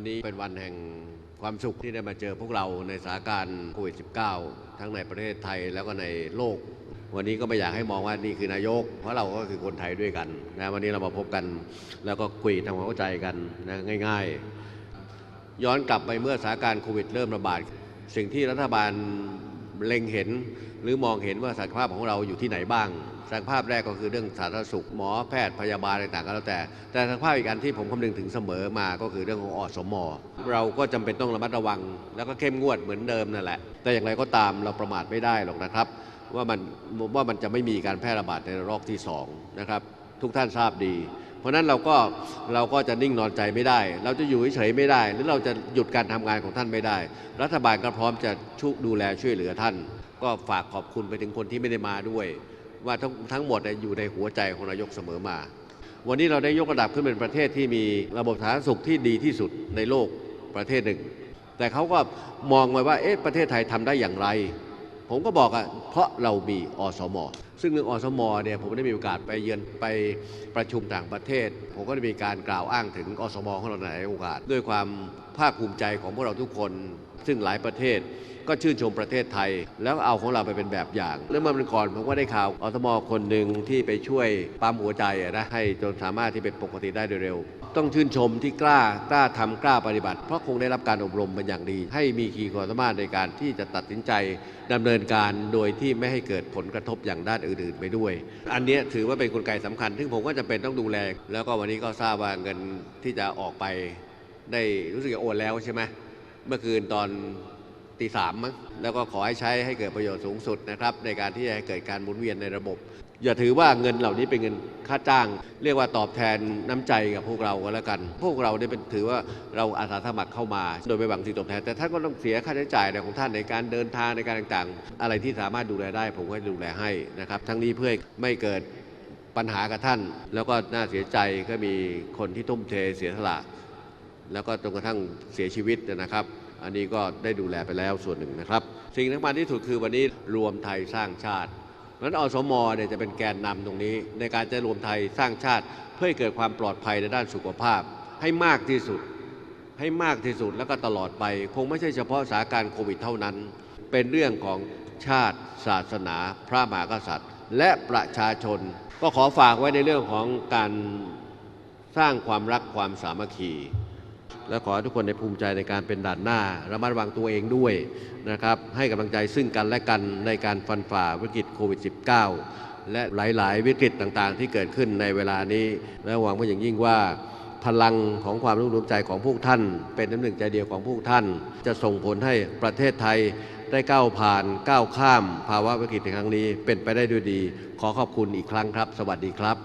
วันนี้เป็นวันแห่งความสุขที่ได้มาเจอพวกเราในสถานการณ์โควิด -19 ทั้งในประเทศไทยแล้วก็ในโลก วันนี้ก็ไม่อยากให้มองว่านี่คือนายก เพราะเราก็คือคนไทยด้วยกันนะวันนี้เรามาพบกัน แล้วก็คุยทำความเข้าใจกันนะง่าย ๆ ย้อนกลับไปเมื่อสถานการณ์โควิด เริ่มระบาด สิ่งที่รัฐบาล เล็งเห็นหรือมองเห็นว่าศักยภาพของเราอยู่ที่ไหนบ้างศักยภาพแรกก็คือเรื่องสาธารณสุขหมอแพทย์พยาบาลต่างๆก็แล้วแต่ แต่ศักยภาพอีกอันที่ผมคำนึงถึงเสมอมาก็คือเรื่องของอสมอเราก็จำเป็นต้องระมัดระวัง แล้วก็เข้มงวดเหมือนเดิมนั่นแหละ แต่อย่างไรก็ตามเราประมาทไม่ได้หรอกนะครับ ว่ามันว่ามันจะไม่มีการแพร่ระบาดในรอกที่สองนะครับ ทุกท่านทราบดี เพราะนั้นเราก็เราก็จะนิ่งนอนใจไม่ได้ เราจะอยู่เฉยๆไม่ได้ หรือเราจะหยุดการทำงานของท่านไม่ได้ รัฐบาลก็พร้อมจะชุดูแลช่วยเหลือท่าน ก็ฝากขอบคุณไปถึงคนที่ไม่ได้มาด้วย ว่าทั้งทั้งหมดอยู่ในหัวใจของนายกเสมอมา วันนี้เราได้ยกระดับขึ้นเป็นประเทศที่มีระบบสาธารณสุขที่ดีที่สุดในโลกประเทศหนึ่ง แต่เขาก็มองไว้ว่าเอ๊ะประเทศไทยทำได้อย่างไร ผมก็บอกอะเพราะเรามีอสม ซึ่งเรื่องอสมเนี่ยผมได้มีโอกาสไปเยือนไปประชุมต่างประเทศ ผมก็ได้มีการกล่าวอ้างถึงอสมของเราในโอกาส ด้วยความภาคภูมิใจของพวกเราทุกคน ซึ่งหลายประเทศก็ชื่นชมประเทศไทย แล้วเอาของเราไปเป็นแบบอย่างเรื่องเมื่อวันก่อนผมก็ได้ข่าวอสมคนหนึ่งที่ไปช่วยปั๊มหัวใจนะให้จนสามารถที่เป็นปกติได้โดยเร็ว ต้องชื่นชมที่กล้ากล้าทำกล้าปฏิบัติ เพราะคงได้รับการอบรมเป็นอย่างดี ให้มีขีดความสามารถในการที่จะตัดสินใจดำเนินการโดยที่ไม่ให้เกิดผลกระทบอย่างด้านอื่นๆไปด้วย อันนี้ถือว่าเป็นกลไกสำคัญ ซึ่งผมก็จะเป็นต้องดูแล แล้วก็วันนี้ก็ทราบว่าเงินที่จะออกไปได้รู้สึกโอนแล้วใช่ไหมเมื่อคืนตอน ตีสามมั้งแล้วก็ขอให้ใช้ให้เกิดประโยชน์สูงสุดนะครับในการที่จะให้เกิดการหมุนเวียนในระบบ อย่าถือว่าเงินเหล่านี้เป็นเงินค่าจ้าง เรียกว่าตอบแทนน้ำใจกับพวกเราก็แล้วกัน พวกเราเนี่ยเป็นถือว่าเราอาสาสมัครเข้ามา โดยไม่หวังสิ่งตอบแทนแต่ท่านก็ต้องเสียค่าใช้จ่ายในของท่านในการเดินทางในการต่างๆ อะไรที่สามารถดูแลได้ ผมก็ดูแลให้นะครับทั้งนี้เพื่อไม่เกิดปัญหากับท่าน แล้วก็น่าเสียใจก็มีคนที่ทุ่มเทเสียสละแล้วก็จนกระทั่งเสียชีวิตนะครับ อันนี้ก็ได้ดูแลไปแล้วส่วนหนึ่งนะครับ สิ่งสำคัญที่สุดคือวันนี้รวมไทยสร้างชาติเพราะนั้นอสมเนี่ยจะเป็นแกนนำตรงนี้ ในการจะรวมไทยสร้างชาติ เพื่อให้เกิดความปลอดภัยในด้านสุขภาพ ให้มากที่สุด ให้มากที่สุดแล้วก็ตลอดไป คงไม่ใช่เฉพาะสถานการณ์โควิดเท่านั้น เป็นเรื่องของชาติ ศาสนา พระมหากษัตริย์ และประชาชน ก็ขอฝากไว้ในเรื่องของการสร้างความรักความสามัคคี และขอให้ทุกคนในภูมิใจในการเป็นด่านหน้า ระมัดระวังตัวเองด้วยนะครับให้กำลังใจซึ่งกันและกันในการฟันฝ่าวิกฤตโควิด -19 และหลาย ๆ วิกฤตต่างๆ ที่เกิดขึ้นในเวลานี้ และหวังว่าอย่างยิ่งว่าพลังของความร่วมรวมใจของพวกท่าน เป็นน้ำหนึ่งใจเดียวของพวกท่าน จะส่งผลให้ประเทศไทยได้ก้าวผ่านก้าวข้าม ภาวะวิกฤตในครั้งนี้เป็นไปได้ด้วยดี ขอขอบคุณอีกครั้งครับ สวัสดีครับ